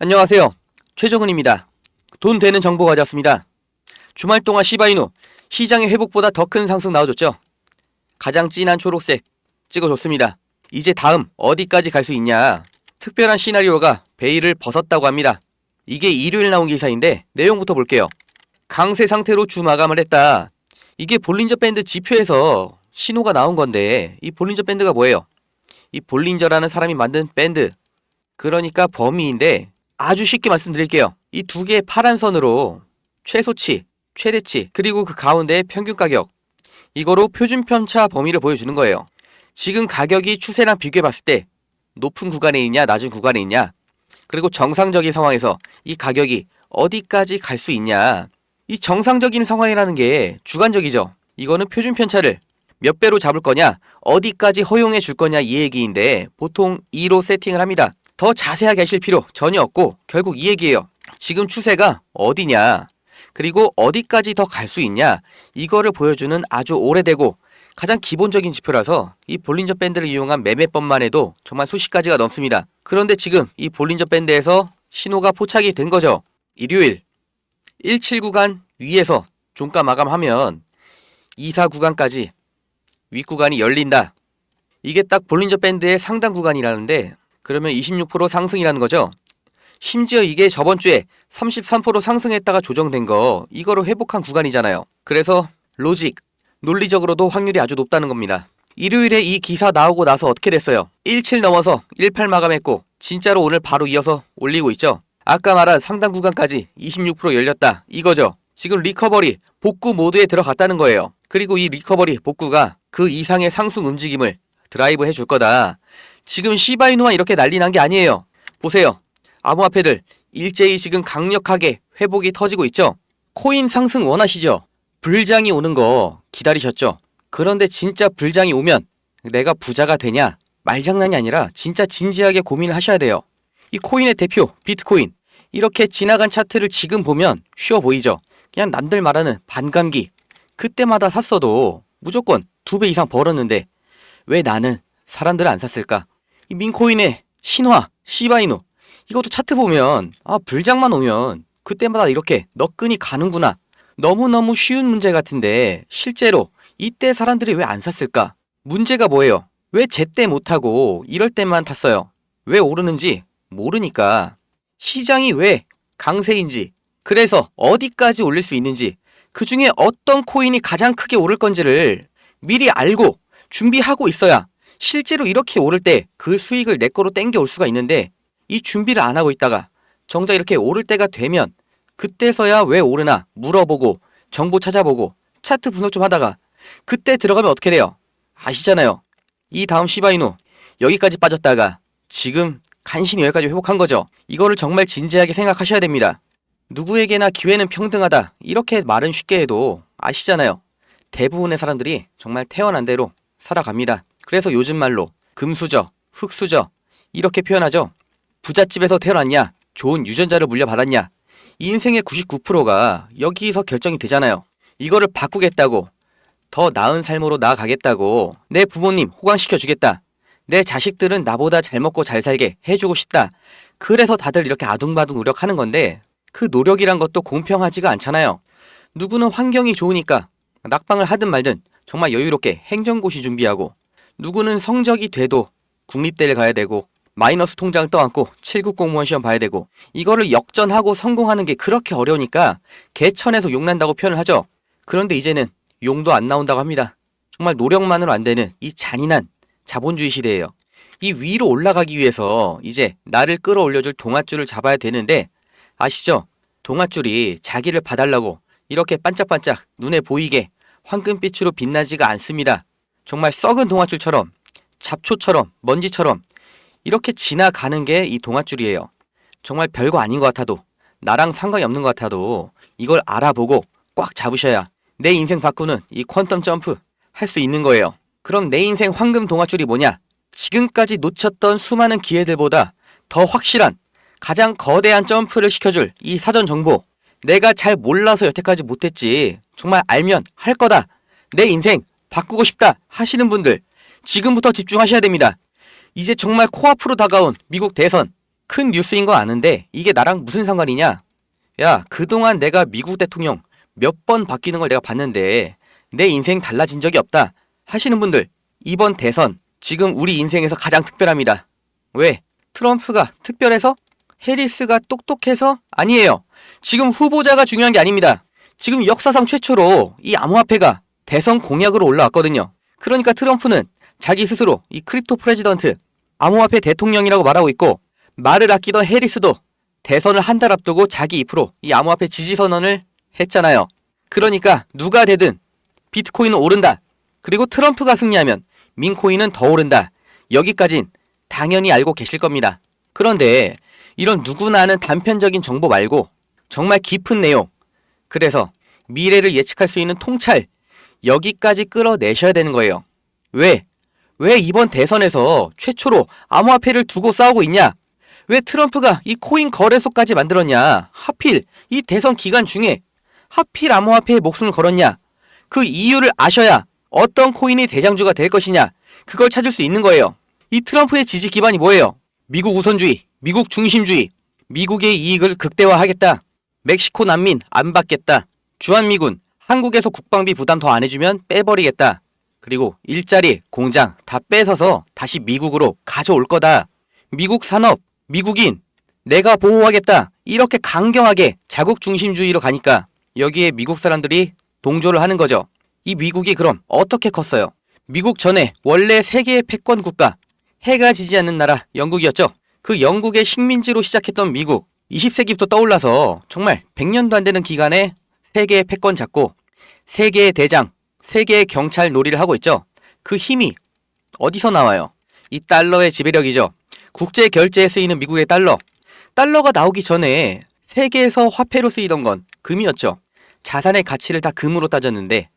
안녕하세요. 최정은입니다. 돈 되는 정보 가져왔습니다. 주말 동안 시바이누 시장의 회복보다 더 큰 상승 나와줬죠? 가장 진한 초록색 찍어줬습니다. 이제 다음 어디까지 갈 수 있냐? 특별한 시나리오가 베일을 벗었다고 합니다. 이게 일요일 나온 기사인데 내용부터 볼게요. 강세 상태로 주 마감을 했다. 이게 볼린저 밴드 지표에서 신호가 나온 건데 이 볼린저 밴드가 뭐예요? 이 볼린저라는 사람이 만든 밴드 그러니까 범위인데 아주 쉽게 말씀드릴게요. 이 두 개의 파란 선으로 최소치, 최대치, 그리고 그 가운데 평균 가격. 이거로 표준 편차 범위를 보여주는 거예요. 지금 가격이 추세랑 비교해 봤을 때 높은 구간에 있냐, 낮은 구간에 있냐, 그리고 정상적인 상황에서 이 가격이 어디까지 갈 수 있냐. 이 정상적인 상황이라는 게 주관적이죠. 이거는 표준 편차를 몇 배로 잡을 거냐, 어디까지 허용해 줄 거냐 이 얘기인데 보통 2로 세팅을 합니다. 더 자세하게 하실 필요 전혀 없고 결국 이 얘기예요. 지금 추세가 어디냐, 그리고 어디까지 더 갈 수 있냐, 이거를 보여주는 아주 오래되고 가장 기본적인 지표라서 이 볼린저 밴드를 이용한 매매법만 해도 정말 수십 가지가 넘습니다. 그런데 지금 이 볼린저 밴드에서 신호가 포착이 된 거죠. 일요일 17 구간 위에서 종가 마감하면 24 구간까지 윗 구간이 열린다. 이게 딱 볼린저 밴드의 상단 구간이라는데 그러면 26% 상승이라는 거죠. 심지어 이게 저번 주에 33% 상승했다가 조정된 거 이거로 회복한 구간이잖아요. 그래서 로직 논리적으로도 확률이 아주 높다는 겁니다. 일요일에 이 기사 나오고 나서 어떻게 됐어요? 17 넘어서 18 마감했고 진짜로 오늘 바로 이어서 올리고 있죠. 아까 말한 상단 구간까지 26% 열렸다 이거죠. 지금 리커버리 복구 모드에 들어갔다는 거예요. 그리고 이 리커버리 복구가 그 이상의 상승 움직임을 드라이브 해줄 거다. 지금 시바이누만 이렇게 난리 난 게 아니에요. 보세요. 암호화폐들 일제히 지금 강력하게 회복이 터지고 있죠. 코인 상승 원하시죠? 불장이 오는 거 기다리셨죠? 그런데 진짜 불장이 오면 내가 부자가 되냐? 말장난이 아니라 진짜 진지하게 고민을 하셔야 돼요. 이 코인의 대표 비트코인 이렇게 지나간 차트를 지금 보면 쉬워 보이죠? 그냥 남들 말하는 반감기 그때마다 샀어도 무조건 두 배 이상 벌었는데 왜 나는 사람들은 안 샀을까? 이 민코인의 신화, 시바이누 이것도 차트 보면 아 불장만 오면 그때마다 이렇게 너끈이 가는구나. 너무너무 쉬운 문제 같은데 실제로 이때 사람들이 왜 안 샀을까? 문제가 뭐예요? 왜 제때 못하고 이럴 때만 탔어요? 왜 오르는지 모르니까 시장이 왜 강세인지 그래서 어디까지 올릴 수 있는지 그 중에 어떤 코인이 가장 크게 오를 건지를 미리 알고 준비하고 있어야 실제로 이렇게 오를 때 그 수익을 내 거로 땡겨 올 수가 있는데 이 준비를 안 하고 있다가 정작 이렇게 오를 때가 되면 그때서야 왜 오르나 물어보고 정보 찾아보고 차트 분석 좀 하다가 그때 들어가면 어떻게 돼요? 아시잖아요. 이 다음 시바이누 여기까지 빠졌다가 지금 간신히 여기까지 회복한 거죠. 이거를 정말 진지하게 생각하셔야 됩니다. 누구에게나 기회는 평등하다. 이렇게 말은 쉽게 해도 아시잖아요. 대부분의 사람들이 정말 태어난 대로 살아갑니다. 그래서 요즘 말로 금수저, 흙수저 이렇게 표현하죠. 부잣집에서 태어났냐, 좋은 유전자를 물려받았냐, 인생의 99%가 여기서 결정이 되잖아요. 이거를 바꾸겠다고, 더 나은 삶으로 나아가겠다고, 내 부모님 호강시켜주겠다, 내 자식들은 나보다 잘 먹고 잘 살게 해주고 싶다. 그래서 다들 이렇게 아둥바둥 노력하는 건데, 그 노력이란 것도 공평하지가 않잖아요. 누구는 환경이 좋으니까 낙방을 하든 말든 정말 여유롭게 행정고시 준비하고, 누구는 성적이 돼도 국립대를 가야 되고, 마이너스 통장 떠안고 7급 공무원 시험 봐야 되고 이거를 역전하고 성공하는 게 그렇게 어려우니까 개천에서 용난다고 표현을 하죠. 그런데 이제는 용도 안 나온다고 합니다. 정말 노력만으로 안 되는 이 잔인한 자본주의 시대예요. 이 위로 올라가기 위해서 이제 나를 끌어올려줄 동아줄을 잡아야 되는데 아시죠? 동아줄이 자기를 봐달라고 이렇게 반짝반짝 눈에 보이게 황금빛으로 빛나지가 않습니다. 정말 썩은 동아줄처럼 잡초처럼 먼지처럼 이렇게 지나가는 게 이 동아줄이에요. 정말 별거 아닌 것 같아도 나랑 상관이 없는 것 같아도 이걸 알아보고 꽉 잡으셔야 내 인생 바꾸는 이 퀀텀 점프 할 수 있는 거예요. 그럼 내 인생 황금 동아줄이 뭐냐? 지금까지 놓쳤던 수많은 기회들보다 더 확실한 가장 거대한 점프를 시켜줄 이 사전 정보. 내가 잘 몰라서 여태까지 못했지. 정말 알면 할 거다. 내 인생 바꾸고 싶다 하시는 분들 지금부터 집중하셔야 됩니다. 이제 정말 코앞으로 다가온 미국 대선 큰 뉴스인 거 아는데 이게 나랑 무슨 상관이냐? 야, 그동안 내가 미국 대통령 몇 번 바뀌는 걸 내가 봤는데 내 인생 달라진 적이 없다 하시는 분들 이번 대선 지금 우리 인생에서 가장 특별합니다. 왜? 트럼프가 특별해서? 해리스가 똑똑해서? 아니에요. 지금 후보자가 중요한 게 아닙니다. 지금 역사상 최초로 이 암호화폐가 대선 공약으로 올라왔거든요. 그러니까 트럼프는 자기 스스로 이 크립토 프레지던트 암호화폐 대통령이라고 말하고 있고 말을 아끼던 해리스도 대선을 한 달 앞두고 자기 입으로 이 암호화폐 지지 선언을 했잖아요. 그러니까 누가 되든 비트코인은 오른다. 그리고 트럼프가 승리하면 민코인은 더 오른다. 여기까진 당연히 알고 계실 겁니다. 그런데 이런 누구나 아는 단편적인 정보 말고 정말 깊은 내용, 그래서 미래를 예측할 수 있는 통찰, 여기까지 끌어내셔야 되는 거예요. 왜? 왜 이번 대선에서 최초로 암호화폐를 두고 싸우고 있냐? 왜 트럼프가 이 코인 거래소까지 만들었냐? 하필 이 대선 기간 중에 하필 암호화폐에 목숨을 걸었냐? 그 이유를 아셔야 어떤 코인이 대장주가 될 것이냐? 그걸 찾을 수 있는 거예요. 이 트럼프의 지지 기반이 뭐예요? 미국 우선주의, 미국 중심주의, 미국의 이익을 극대화하겠다. 멕시코 난민 안 받겠다. 주한미군 한국에서 국방비 부담 더 안 해주면 빼버리겠다. 그리고 일자리, 공장 다 뺏어서 다시 미국으로 가져올 거다. 미국 산업, 미국인 내가 보호하겠다. 이렇게 강경하게 자국 중심주의로 가니까 여기에 미국 사람들이 동조를 하는 거죠. 이 미국이 그럼 어떻게 컸어요? 미국 전에 원래 세계의 패권 국가, 해가 지지 않는 나라 영국이었죠. 그 영국의 식민지로 시작했던 미국, 20세기부터 떠올라서 정말 100년도 안 되는 기간에 세계의 패권 잡고 세계의 대장, 세계의 경찰 놀이를 하고 있죠. 그 힘이 어디서 나와요? 이 달러의 지배력이죠. 국제 결제에 쓰이는 미국의 달러. 달러가 나오기 전에 세계에서 화폐로 쓰이던 건 금이었죠. 자산의 가치를 다 금으로 따졌는데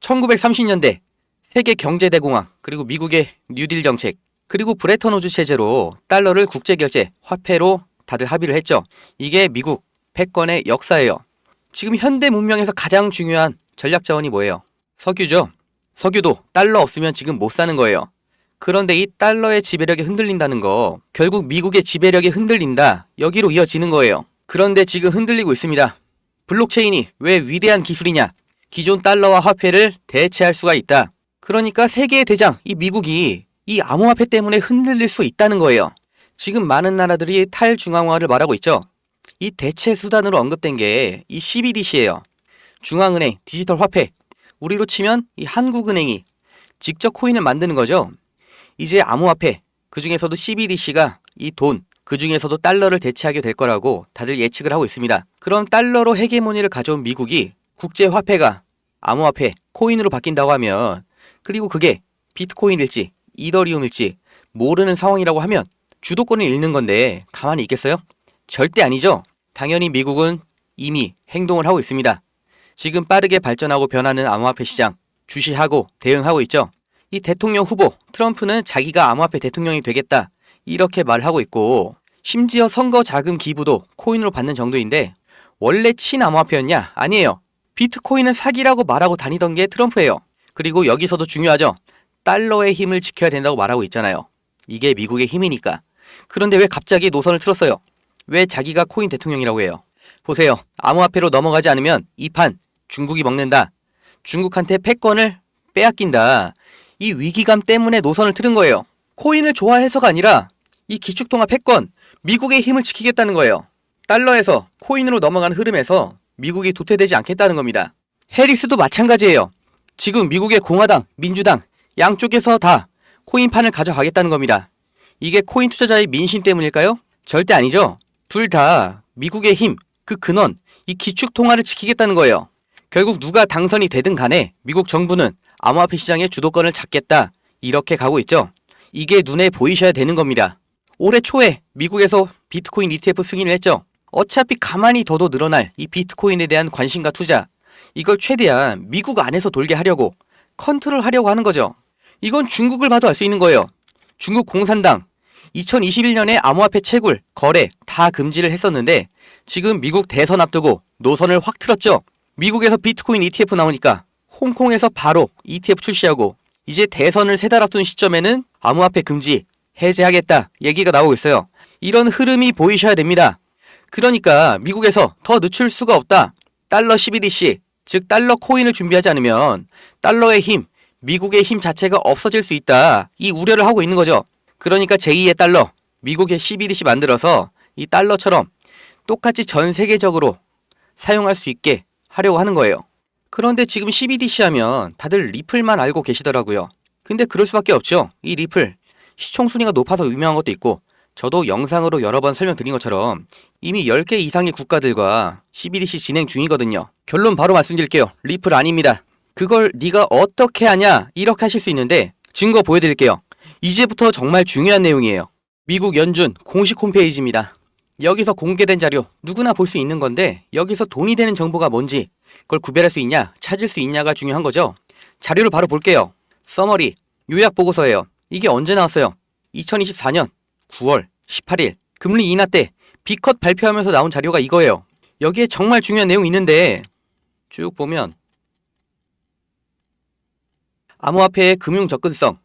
1930년대 세계 경제대공황 그리고 미국의 뉴딜 정책 그리고 브레턴 우즈 체제로 달러를 국제 결제 화폐로 다들 합의를 했죠. 이게 미국 패권의 역사예요. 지금 현대 문명에서 가장 중요한 전략 자원이 뭐예요? 석유죠. 석유도 달러 없으면 지금 못 사는 거예요. 그런데 이 달러의 지배력이 흔들린다는 거 결국 미국의 지배력이 흔들린다. 여기로 이어지는 거예요. 그런데 지금 흔들리고 있습니다. 블록체인이 왜 위대한 기술이냐? 기존 달러와 화폐를 대체할 수가 있다. 그러니까 세계의 대장 이 미국이 이 암호화폐 때문에 흔들릴 수 있다는 거예요. 지금 많은 나라들이 탈중앙화를 말하고 있죠. 이 대체 수단으로 언급된 게 이 CBDC예요. 중앙은행 디지털 화폐. 우리로 치면 이 한국은행이 직접 코인을 만드는 거죠. 이제 암호화폐, 그 중에서도 CBDC가 이 돈, 그 중에서도 달러를 대체하게 될 거라고 다들 예측을 하고 있습니다. 그럼 달러로 헤게모니를 가져온 미국이 국제 화폐가 암호화폐, 코인으로 바뀐다고 하면 그리고 그게 비트코인일지 이더리움일지 모르는 상황이라고 하면 주도권을 잃는 건데 가만히 있겠어요? 절대 아니죠. 당연히 미국은 이미 행동을 하고 있습니다. 지금 빠르게 발전하고 변하는 암호화폐 시장 주시하고 대응하고 있죠. 이 대통령 후보 트럼프는 자기가 암호화폐 대통령이 되겠다 이렇게 말하고 있고 심지어 선거 자금 기부도 코인으로 받는 정도인데 원래 친암호화폐였냐? 아니에요. 비트코인은 사기라고 말하고 다니던 게 트럼프예요. 그리고 여기서도 중요하죠. 달러의 힘을 지켜야 된다고 말하고 있잖아요. 이게 미국의 힘이니까. 그런데 왜 갑자기 노선을 틀었어요? 왜 자기가 코인 대통령이라고 해요? 보세요. 암호화폐로 넘어가지 않으면 이 판 중국이 먹는다. 중국한테 패권을 빼앗긴다. 이 위기감 때문에 노선을 틀은 거예요. 코인을 좋아해서가 아니라 이 기축통화 패권, 미국의 힘을 지키겠다는 거예요. 달러에서 코인으로 넘어가는 흐름에서 미국이 도태되지 않겠다는 겁니다. 해리스도 마찬가지예요. 지금 미국의 공화당, 민주당 양쪽에서 다 코인판을 가져가겠다는 겁니다. 이게 코인 투자자의 민심 때문일까요? 절대 아니죠. 둘 다 미국의 힘, 그 근원, 이 기축 통화를 지키겠다는 거예요. 결국 누가 당선이 되든 간에 미국 정부는 암호화폐 시장의 주도권을 잡겠다. 이렇게 가고 있죠. 이게 눈에 보이셔야 되는 겁니다. 올해 초에 미국에서 비트코인 ETF 승인을 했죠. 어차피 가만히 둬도 늘어날 이 비트코인에 대한 관심과 투자. 이걸 최대한 미국 안에서 돌게 하려고 컨트롤 하려고 하는 거죠. 이건 중국을 봐도 알 수 있는 거예요. 중국 공산당 2021년에 암호화폐 채굴, 거래 다 금지를 했었는데 지금 미국 대선 앞두고 노선을 확 틀었죠. 미국에서 비트코인 ETF 나오니까 홍콩에서 바로 ETF 출시하고 이제 대선을 세 달 앞둔 시점에는 암호화폐 금지 해제하겠다 얘기가 나오고 있어요. 이런 흐름이 보이셔야 됩니다. 그러니까 미국에서 더 늦출 수가 없다. 달러 12DC, 즉 달러 코인을 준비하지 않으면 달러의 힘, 미국의 힘 자체가 없어질 수 있다. 이 우려를 하고 있는 거죠. 그러니까 제2의 달러, 미국의 12DC 만들어서 이 달러처럼 똑같이 전 세계적으로 사용할 수 있게 하려고 하는 거예요. 그런데 지금 12DC 하면 다들 리플만 알고 계시더라고요. 근데 그럴 수밖에 없죠. 이 리플 시총 순위가 높아서 유명한 것도 있고 저도 영상으로 여러 번 설명드린 것처럼 이미 10개 이상의 국가들과 12DC 진행 중이거든요. 결론 바로 말씀드릴게요. 리플 아닙니다. 그걸 네가 어떻게 하냐 이렇게 하실 수 있는데 증거 보여드릴게요. 이제부터 정말 중요한 내용이에요. 미국 연준 공식 홈페이지입니다. 여기서 공개된 자료 누구나 볼 수 있는 건데 여기서 돈이 되는 정보가 뭔지 그걸 구별할 수 있냐 찾을 수 있냐가 중요한 거죠. 자료를 바로 볼게요. 서머리 요약 보고서예요. 이게 언제 나왔어요? 2024년 9월 18일 금리 인하 때 B컷 발표하면서 나온 자료가 이거예요. 여기에 정말 중요한 내용이 있는데 쭉 보면 암호화폐의 금융 접근성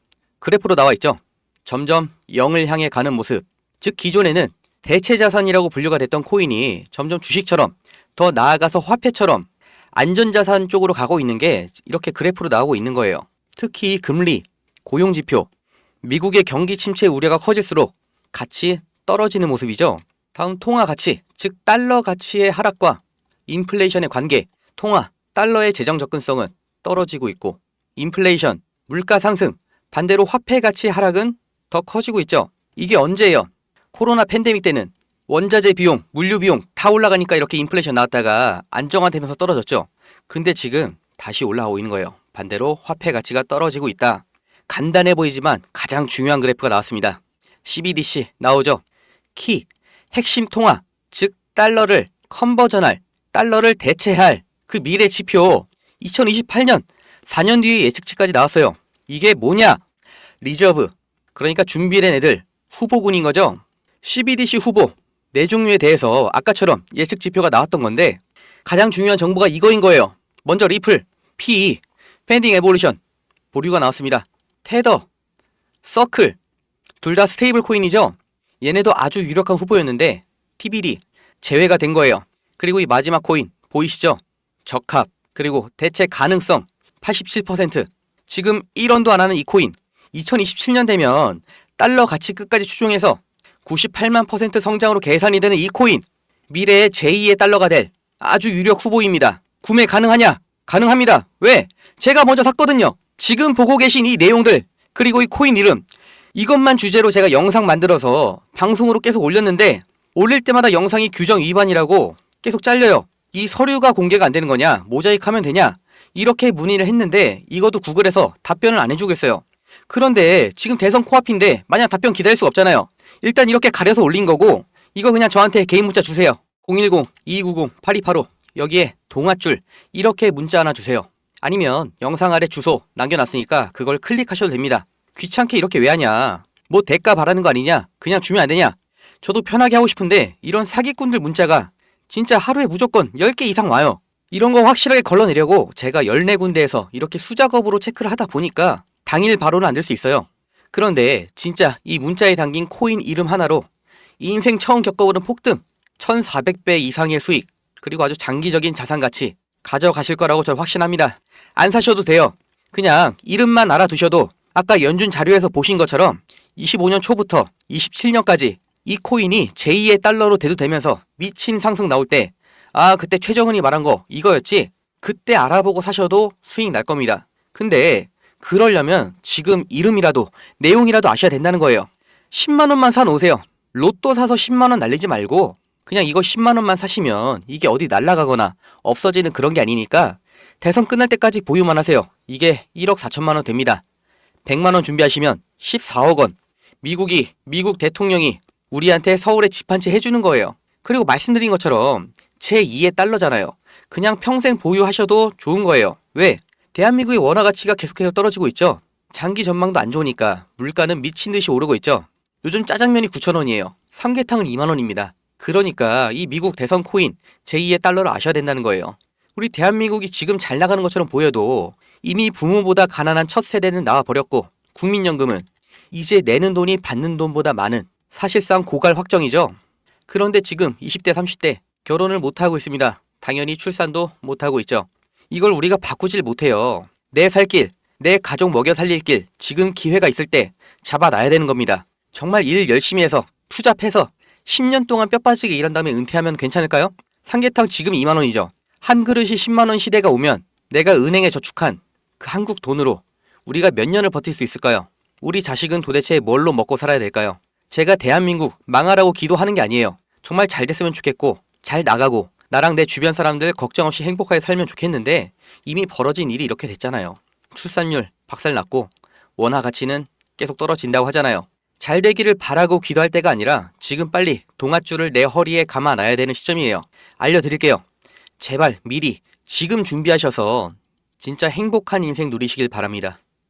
그래프로 나와 있죠. 점점 0을 향해 가는 모습. 즉 기존에는 대체 자산이라고 분류가 됐던 코인이 점점 주식처럼 더 나아가서 화폐처럼 안전자산 쪽으로 가고 있는 게 이렇게 그래프로 나오고 있는 거예요. 특히 금리, 고용지표, 미국의 경기 침체 우려가 커질수록 같이 떨어지는 모습이죠. 다음 통화 가치, 즉 달러 가치의 하락과 인플레이션의 관계, 통화, 달러의 재정 접근성은 떨어지고 있고 인플레이션, 물가 상승, 반대로 화폐 가치 하락은 더 커지고 있죠. 이게 언제예요? 코로나 팬데믹 때는 원자재 비용, 물류 비용 다 올라가니까 이렇게 인플레이션 나왔다가 안정화되면서 떨어졌죠. 근데 지금 다시 올라오고 있는 거예요. 반대로 화폐 가치가 떨어지고 있다. 간단해 보이지만 가장 중요한 그래프가 나왔습니다. CBDC 나오죠. 키, 핵심 통화, 즉 달러를 컨버전할, 달러를 대체할 그 미래 지표 2028년 4년 뒤의 예측치까지 나왔어요. 이게 뭐냐? 리저브, 그러니까 준비된 애들, 후보군인 거죠. CBDC 후보, 네 종류에 대해서 아까처럼 예측 지표가 나왔던 건데 가장 중요한 정보가 이거인 거예요. 먼저 리플, PE, 펜딩 에볼루션, 보류가 나왔습니다. 테더, 서클, 둘 다 스테이블 코인이죠. 얘네도 아주 유력한 후보였는데 TBD 제외가 된 거예요. 그리고 이 마지막 코인 보이시죠? 적합 그리고 대체 가능성 87%. 지금 1원도 안 하는 이 코인 2027년 되면 달러 가치 끝까지 추종해서 98만 퍼센트 성장으로 계산이 되는 이 코인 미래의 제2의 달러가 될 아주 유력 후보입니다. 구매 가능하냐? 가능합니다. 왜? 제가 먼저 샀거든요. 지금 보고 계신 이 내용들 그리고 이 코인 이름 이것만 주제로 제가 영상 만들어서 방송으로 계속 올렸는데 올릴 때마다 영상이 규정 위반이라고 계속 잘려요. 이 서류가 공개가 안 되는 거냐? 모자이크 하면 되냐? 이렇게 문의를 했는데 이것도 구글에서 답변을 안 해주겠어요. 그런데 지금 대선 코앞인데 마냥 답변 기다릴 수가 없잖아요. 일단 이렇게 가려서 올린 거고 이거 그냥 저한테 개인 문자 주세요. 010-2290-8285 여기에 동아줄 이렇게 문자 하나 주세요. 아니면 영상 아래 주소 남겨놨으니까 그걸 클릭하셔도 됩니다. 귀찮게 이렇게 왜 하냐? 뭐 대가 바라는 거 아니냐? 그냥 주면 안 되냐? 저도 편하게 하고 싶은데 이런 사기꾼들 문자가 진짜 하루에 무조건 10개 이상 와요. 이런 거 확실하게 걸러내려고 제가 14군데에서 이렇게 수작업으로 체크를 하다 보니까 당일 바로는 안 될 수 있어요. 그런데 진짜 이 문자에 담긴 코인 이름 하나로 인생 처음 겪어보는 폭등, 1400배 이상의 수익, 그리고 아주 장기적인 자산 가치 가져가실 거라고 저는 확신합니다. 안 사셔도 돼요. 그냥 이름만 알아두셔도 아까 연준 자료에서 보신 것처럼 25년 초부터 27년까지 이 코인이 제2의 달러로 대두되면서 미친 상승 나올 때, 아, 그때 최정은이 말한 거 이거였지? 그때 알아보고 사셔도 수익 날 겁니다. 근데 그러려면 지금 이름이라도 내용이라도 아셔야 된다는 거예요. 10만 원만 사 놓으세요. 로또 사서 10만 원 날리지 말고 그냥 이거 10만 원만 사시면 이게 어디 날라가거나 없어지는 그런 게 아니니까 대선 끝날 때까지 보유만 하세요. 이게 1억 4천만 원 됩니다. 100만 원 준비하시면 14억 원. 미국이 미국 대통령이 우리한테 서울에 집 한 채 해주는 거예요. 그리고 말씀드린 것처럼 제2의 달러잖아요. 그냥 평생 보유하셔도 좋은 거예요. 왜? 대한민국의 원화 가치가 계속해서 떨어지고 있죠. 장기 전망도 안 좋으니까 물가는 미친 듯이 오르고 있죠. 요즘 짜장면이 9,000원이에요. 삼계탕은 2만 원입니다. 그러니까 이 미국 대선 코인 제2의 달러를 아셔야 된다는 거예요. 우리 대한민국이 지금 잘 나가는 것처럼 보여도 이미 부모보다 가난한 첫 세대는 나와 버렸고 국민연금은 이제 내는 돈이 받는 돈보다 많은 사실상 고갈 확정이죠. 그런데 지금 20대, 30대 결혼을 못하고 있습니다. 당연히 출산도 못하고 있죠. 이걸 우리가 바꾸질 못해요. 내 살 길, 내 가족 먹여 살릴 길, 지금 기회가 있을 때 잡아놔야 되는 겁니다. 정말 일 열심히 해서 투잡해서 10년 동안 뼈 빠지게 일한 다음에 은퇴하면 괜찮을까요? 삼계탕 지금 2만 원이죠. 한 그릇이 10만 원 시대가 오면 내가 은행에 저축한 그 한국 돈으로 우리가 몇 년을 버틸 수 있을까요? 우리 자식은 도대체 뭘로 먹고 살아야 될까요? 제가 대한민국 망하라고 기도하는 게 아니에요. 정말 잘 됐으면 좋겠고, 잘 나가고, 나랑 내 주변 사람들 걱정 없이 행복하게 살면 좋겠는데, 이미 벌어진 일이 이렇게 됐잖아요. 출산율 박살났고, 원화 가치는 계속 떨어진다고 하잖아요. 잘 되기를 바라고 기도할 때가 아니라 지금 빨리 동아줄을 내 허리에 감아 놔야 되는 시점이에요. 알려드릴게요. 제발 미리 지금 준비하셔서 진짜 행복한 인생 누리시길 바랍니다.